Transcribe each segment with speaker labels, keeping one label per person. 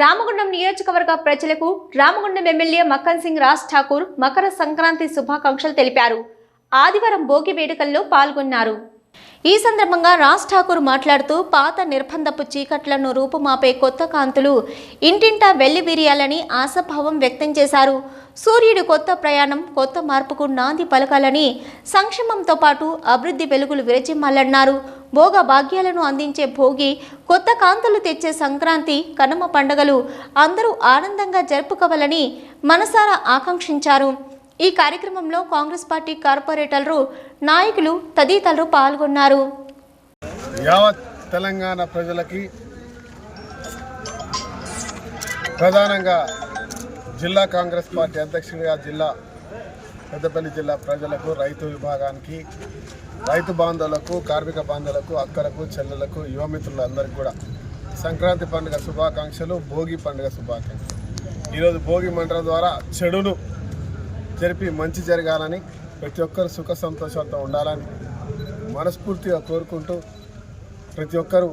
Speaker 1: రామగుండం నియోజకవర్గ ప్రజలకు రామగుండం ఎమ్మెల్యే మక్కన్ సింగ్ రాజ్ ఠాకూర్ మకర సంక్రాంతి శుభాకాంక్షలు తెలిపారు. ఆదివారం భోగి వేడుకల్లో పాల్గొన్నారు. ఈ సందర్భంగా రాజ్ ఠాకూర్ మాట్లాడుతూ పాత నిర్బంధపు చీకట్లను రూపుమాపే కొత్త కాంతులు ఇంటింటా వెల్లివిరియాలని ఆశాభావం వ్యక్తం చేశారు. సూర్యుడి కొత్త ప్రయాణం కొత్త మార్పుకు నాంది పలకాలని సంక్షేమంతో పాటు అభివృద్ధి వెలుగులు విరచిమ్మాలన్నారు భోగ భాగ్యాలను అందించే భోగి కొత్త కాంతులు తెచ్చే సంక్రాంతి కనుమ పండుగలు అందరూ ఆనందంగా జరుపుకోవాలని మనసారా ఆకాంక్షించారు. ఈ కార్యక్రమంలో కాంగ్రెస్ పార్టీ కార్పొరేటర్లు నాయకులు తదితరులు పాల్గొన్నారు.
Speaker 2: యావత్ తెలంగాణ ప్రజలకి ప్రధానంగా జిల్లా కాంగ్రెస్ పార్టీ అధ్యక్షుడిగా జిల్లా పెద్దపల్లి జిల్లా ప్రజలకు రైతు విభాగానికి రైతు బాంధవులకు కార్మిక బాంధవులకు అక్కలకు చెల్లెలకు యువమిత్రులందరికీ కూడా సంక్రాంతి పండుగ శుభాకాంక్షలు భోగి పండుగ శుభాకాంక్షలు. ఈరోజు భోగి మంటల ద్వారా చెడును జరిపి మంచి జరగాలని ప్రతి ఒక్కరు సుఖ సంతోషాలతో ఉండాలని మనస్ఫూర్తిగా కోరుకుంటూ ప్రతి ఒక్కరూ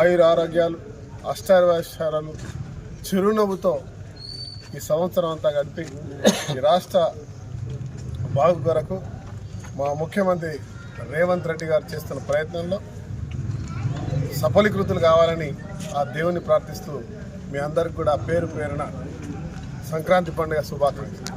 Speaker 2: ఆయుర ఆరోగ్యాలు అష్టారోగ్యాలు చిరునవ్వుతో ఈ సంవత్సరం అంతా గడిపి ఈ రాష్ట్ర బాగు కొరకు మా ముఖ్యమంత్రి రేవంత్ రెడ్డి గారు చేస్తున్న ప్రయత్నంలో సఫలీకృతులు కావాలని ఆ దేవుని ప్రార్థిస్తూ మీ అందరికి కూడా పేరు పేరున సంక్రాంతి పండుగ శుభాకాంక్షలు.